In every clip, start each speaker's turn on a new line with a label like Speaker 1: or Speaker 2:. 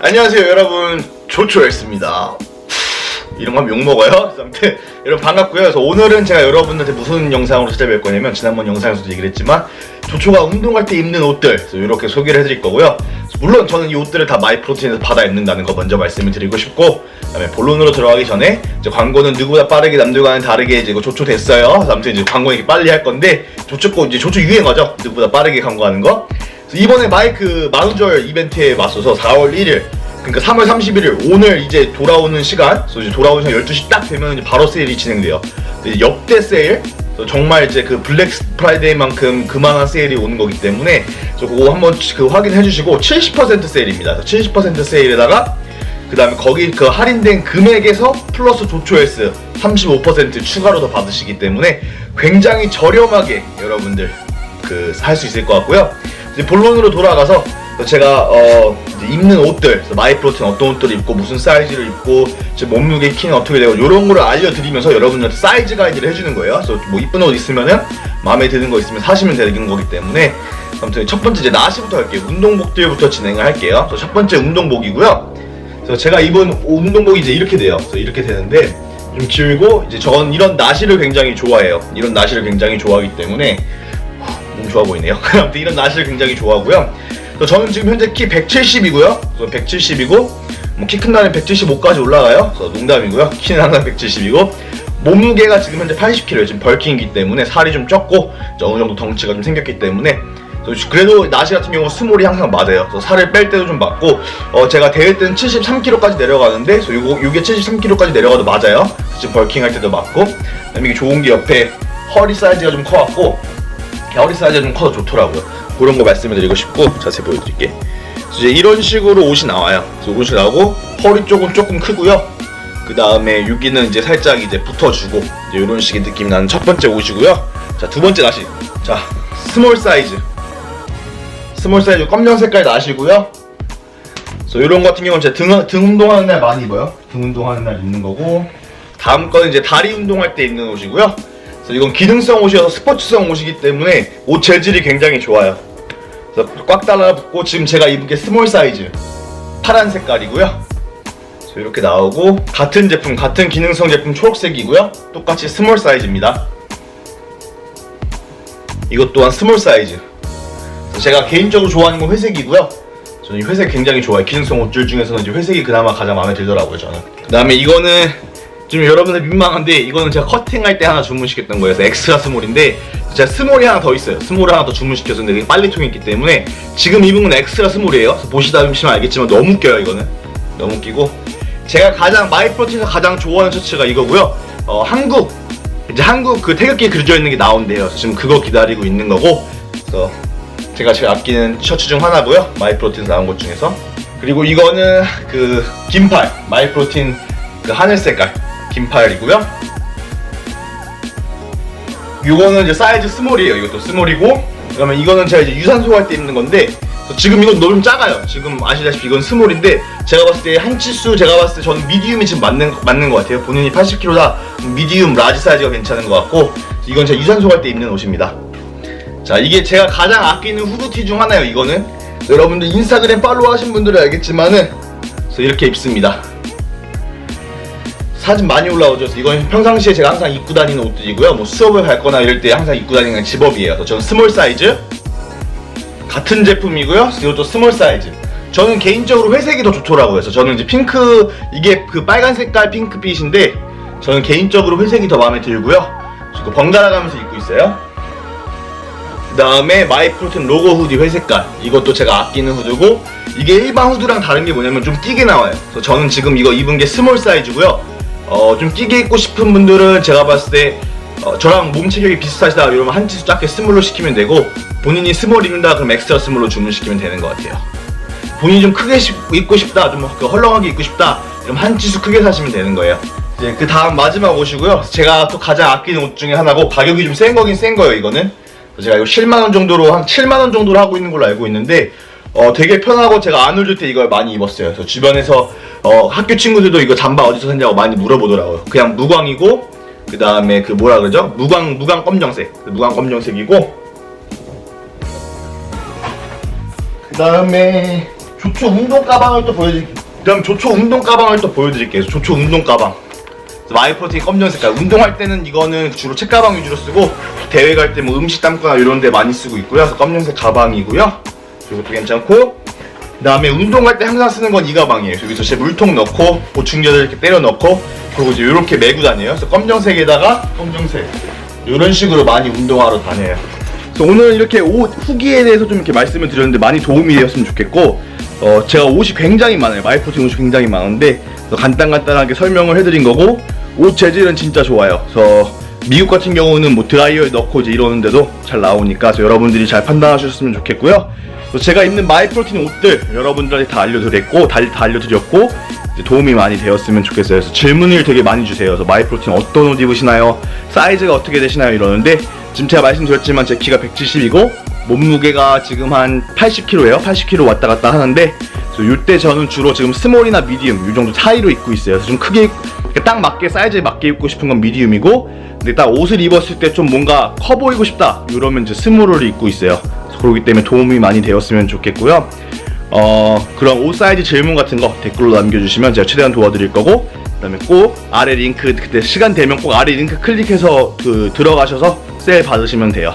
Speaker 1: 안녕하세요 여러분. 조초였습니다. 이런 거 하면 욕먹어요? 아무튼 여러분 반갑고요. 그래서 오늘은 제가 여러분들한테 무슨 영상으로 찾아뵐 거냐면 지난번 영상에서도 얘기를 했지만 조초가 운동할 때 입는 옷들 그래서 이렇게 소개를 해드릴 거고요. 물론 저는 이 옷들을 다 마이프로틴에서 받아 입는다는 거 먼저 말씀을 드리고 싶고 그다음에 본론으로 들어가기 전에 이제 광고는 누구보다 빠르게 남들과는 다르게 이제 이거 조초 됐어요. 아무튼 이제 광고 얘기 빨리 할 건데 조초 거 이제 조초 유행어죠? 누구보다 빠르게 광고하는 거 이번에 마이크 만우절 이벤트에 맞서서 4월 1일 그러니까 3월 31일 오늘 이제 돌아오는 시간 그래서 이제 돌아오는 시간 12시 딱 되면 이제 바로 세일이 진행돼요 역대 세일 정말 이제 그 블랙 프라이데이만큼 그만한 세일이 오는 거기 때문에 그거 한번 그 확인해 주시고 70% 세일입니다 70% 세일에다가 그 다음에 거기 그 할인된 금액에서 플러스 조초S 35% 추가로 더 받으시기 때문에 굉장히 저렴하게 여러분들 그 할 수 있을 것 같고요. 이제 본론으로 돌아가서 제가 어 입는 옷들 마이프로틴 어떤 옷들을 입고 무슨 사이즈를 입고 제 몸무게 키는 어떻게 되고 이런 거를 알려드리면서 여러분들한테 사이즈 가이드를 해주는 거예요. 그래서 뭐 이쁜 옷 있으면은 마음에 드는 거 있으면 사시면 되는 거기 때문에 아무튼 첫 번째 이제 나시부터 할게요. 운동복들부터 진행을 할게요. 그래서 첫 번째 운동복이고요. 그래서 제가 입은 운동복이 이제 이렇게 돼요. 그래서 이렇게 되는데 좀 길고 이제 저는 이런 나시를 굉장히 좋아해요. 이런 나시를 굉장히 좋아하기 때문에 몸 좋아 보이네요. 아무튼 이런 나시를 굉장히 좋아하고요. 그래서 저는 지금 현재 키 170이고요. 170이고 뭐 키 큰 날은 175까지 올라가요. 그래서 농담이고요. 키는 항상 170이고 몸무게가 지금 현재 80kg예요. 지금 벌킹이기 때문에 살이 좀 쪘고 어느 정도 덩치가 좀 생겼기 때문에 그래도 나시 같은 경우 스몰이 항상 맞아요. 살을 뺄 때도 좀 맞고 어 제가 대회 때는 73kg까지 내려가는데 요거 요게 73kg까지 내려가도 맞아요. 지금 벌킹 할 때도 맞고 그다음에 이게 좋은 게 옆에 허리 사이즈가 좀 커갖고 허리 사이즈가 좀 커서 좋더라고요. 그런 거 말씀을 드리고 싶고 자세히 보여드릴게. 이제 이런 식으로 옷이 나와요. 그래서 옷이 나오고 허리 쪽은 조금 크고요. 그 다음에 여기는 이제 살짝 이제 붙어주고 이제 이런 식의 느낌이 나는 첫 번째 옷이고요. 자 두 번째 나시. 자 스몰 사이즈. 스몰 사이즈 검정 색깔 나시고요. 그래서 이런 거 같은 경우는 제 등, 등 운동하는 날 많이 입어요. 등 운동하는 날 입는 거고. 다음 거는 이제 다리 운동할 때 입는 옷이고요. 그래서 이건 기능성 옷이어서 스포츠성 옷이기 때문에 옷 재질이 굉장히 좋아요. 그래서 꽉 달라붙고 지금 제가 입은 게 스몰 사이즈 파란 색깔이고요. 이렇게 나오고 같은 제품 같은 기능성 제품 초록색이고요. 똑같이 스몰 사이즈입니다. 이것 또한 스몰 사이즈. 제가 개인적으로 좋아하는 건 회색이고요. 저는 이 회색 굉장히 좋아해요. 기능성 옷들 중에서는 이제 회색이 그나마 가장 마음에 들더라고요, 저는. 그 다음에 이거는 좀 여러분들 민망한데 이거는 제가 커팅할 때 하나 주문시켰던 거여서 엑스트라 스몰인데 제가 스몰이 하나 더 있어요. 스몰을 하나 더 주문시켰었는데 빨리 통했기 때문에 지금 입은 건 엑스트라 스몰이에요. 그래서 보시다 보시면 알겠지만 너무 껴요, 이거는. 너무 끼고 제가 가장 마이프로틴에서 가장 좋아하는 셔츠가 이거고요. 어, 한국 이제 한국 그 태극기 그려져 있는 게 나온대요. 지금 그거 기다리고 있는 거고. 그래서 제가 제일 아끼는 셔츠 중 하나고요. 마이프로틴에서 나온 것 중에서. 그리고 이거는 그 긴팔 마이프로틴 그 하늘 색깔 긴 팔이고요. 이거는 이제 사이즈 스몰이에요. 이것도 스몰이고. 그러면 이거는 제가 이제 유산소 할 때 입는 건데 지금 이건 너무 좀 작아요. 지금 아시다시피 이건 스몰인데 제가 봤을 때 한 치수 제가 봤을 때 저는 미디움이 지금 맞는 맞는 것 같아요. 본인이 80kg다 미디움 라지 사이즈가 괜찮은 것 같고 이건 제가 유산소 할 때 입는 옷입니다. 자 이게 제가 가장 아끼는 후드티 중 하나예요. 이거는 여러분들 인스타그램 팔로우 하신 분들은 알겠지만은 이렇게 입습니다. 사진 많이 올라오죠. 이건 평상시에 제가 항상 입고 다니는 옷들이고요. 뭐 수업을 갈 거나 이럴 때 항상 입고 다니는 집업이에요. 저는 스몰 사이즈 같은 제품이고요. 이것도 스몰 사이즈. 저는 개인적으로 회색이 더 좋더라고요. 그래서 저는 이제 핑크 이게 그 빨간 색깔 핑크빛인데 저는 개인적으로 회색이 더 마음에 들고요. 지금 번갈아 가면서 입고 있어요. 그 다음에 마이프로틴 로고 후디 회색깔 이것도 제가 아끼는 후드고 이게 일반 후드랑 다른 게 뭐냐면 좀 띄게 나와요 그래서 저는 지금 이거 입은 게 스몰 사이즈고요 어, 좀 띄게 입고 싶은 분들은 제가 봤을 때 어, 저랑 몸 체격이 비슷하시다 이러면 한 치수 작게 스몰로 시키면 되고 본인이 스몰 입는다 그럼 엑스트라 스몰로 주문시키면 되는 것 같아요. 본인이 좀 크게 시- 입고 싶다 좀그 헐렁하게 입고 싶다 그럼 한 치수 크게 사시면 되는 거예요. 이제 그 다음 마지막 옷이고요. 제가 또 가장 아끼는 옷 중에 하나고 가격이 좀 센 거긴 센 거예요 이거는. 제가 이거 7만 원 정도로 한 7만 원 정도로 하고 있는 걸로 알고 있는데 어 되게 편하고 제가 안 울릴 때 이걸 많이 입었어요 그래서 주변에서 어 학교 친구들도 이거 잠바 어디서 샀냐고 많이 물어보더라고요 그냥 무광이고 그 다음에 그 뭐라 그러죠 무광 무광 검정색 그 무광 검정색이고 그 다음에 조초 운동 가방을 또 보여드릴게요. 그럼 조초 운동 가방을 또 보여드릴게요. 조초 운동 가방. 마이프로틴 검정 색깔. 운동할 때는 이거는 주로 책가방 위주로 쓰고 대회 갈 때 뭐 음식 담거나 이런 데 많이 쓰고 있고요. 그래서 검정색 가방이고요. 이것도 괜찮고 그 다음에 운동할 때 항상 쓰는 건 이 가방이에요. 여기서 제 물통 넣고 보충제를 이렇게 때려 넣고 그리고 이제 이렇게 메고 다녀요. 그래서 검정색에다가 검정색 이런 식으로 많이 운동하러 다녀요. 그래서 오늘 이렇게 옷 후기에 대해서 좀 이렇게 말씀을 드렸는데 많이 도움이 되었으면 좋겠고 어 제가 옷이 굉장히 많아요. 마이포팅 옷이 굉장히 많은데 간단간단하게 설명을 해드린 거고 옷 재질은 진짜 좋아요. 그래서 미국 같은 경우는 뭐 드라이어에 넣고 이제 이러는데도 잘 나오니까 여러분들이 잘 판단하셨으면 좋겠고요. 그래서 제가 입는 마이프로틴 옷들 여러분들한테 다 알려드렸고 다, 다 알려드렸고 도움이 많이 되었으면 좋겠어요. 그래서 질문을 되게 많이 주세요. 그래서 마이프로틴 어떤 옷 입으시나요? 사이즈가 어떻게 되시나요? 이러는데 지금 제가 말씀드렸지만 제 키가 170이고 몸무게가 지금 한 80kg예요. 80kg 왔다 갔다 하는데 이때 저는 주로 지금 스몰이나 미디움 이 정도 사이로 입고 있어요. 그래서 좀 크게 입- 딱 맞게 사이즈에 맞게 입고 싶은 건 미디움이고 근데 딱 옷을 입었을 때 좀 뭔가 커 보이고 싶다 이러면 이제 스몰을 입고 있어요. 그렇기 때문에 도움이 많이 되었으면 좋겠고요. 어 그런 옷 사이즈 질문 같은 거 댓글로 남겨주시면 제가 최대한 도와드릴 거고 그 다음에 꼭 아래 링크 그때 시간 되면 꼭 아래 링크 클릭해서 그 들어가셔서 세일 받으시면 돼요.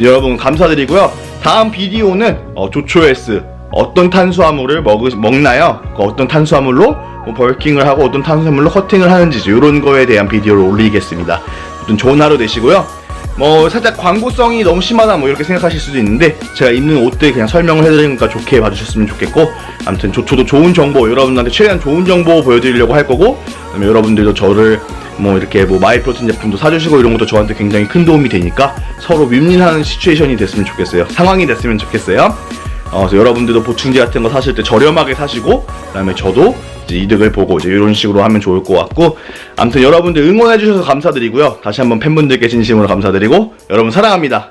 Speaker 1: 여러분 감사드리고요. 다음 비디오는 어, 조초에스 어떤 탄수화물을 먹, 먹나요? 그 어떤 탄수화물로 뭐 벌킹을 하고 어떤 탄수화물로 커팅을 하는지 이런 거에 대한 비디오를 올리겠습니다. 어떤 좋은 하루 되시고요. 뭐 살짝 광고성이 너무 심하다 뭐 이렇게 생각하실 수도 있는데 제가 입는 옷들 그냥 설명을 해드리니까 좋게 봐주셨으면 좋겠고 아무튼 조, 저도 좋은 정보 여러분들한테 최대한 좋은 정보 보여드리려고 할 거고 그다음에 여러분들도 저를 뭐 이렇게 뭐 마이 프로틴 제품도 사주시고 이런 것도 저한테 굉장히 큰 도움이 되니까 서로 윈윈하는 시츄에이션이 됐으면 좋겠어요. 상황이 됐으면 좋겠어요 어, 그래서 여러분들도 보충제 같은 거 사실 때 저렴하게 사시고 그다음에 저도 이제 이득을 보고 이제 이런 식으로 하면 좋을 것 같고 아무튼 여러분들 응원해 주셔서 감사드리고요. 다시 한번 팬분들께 진심으로 감사드리고 여러분 사랑합니다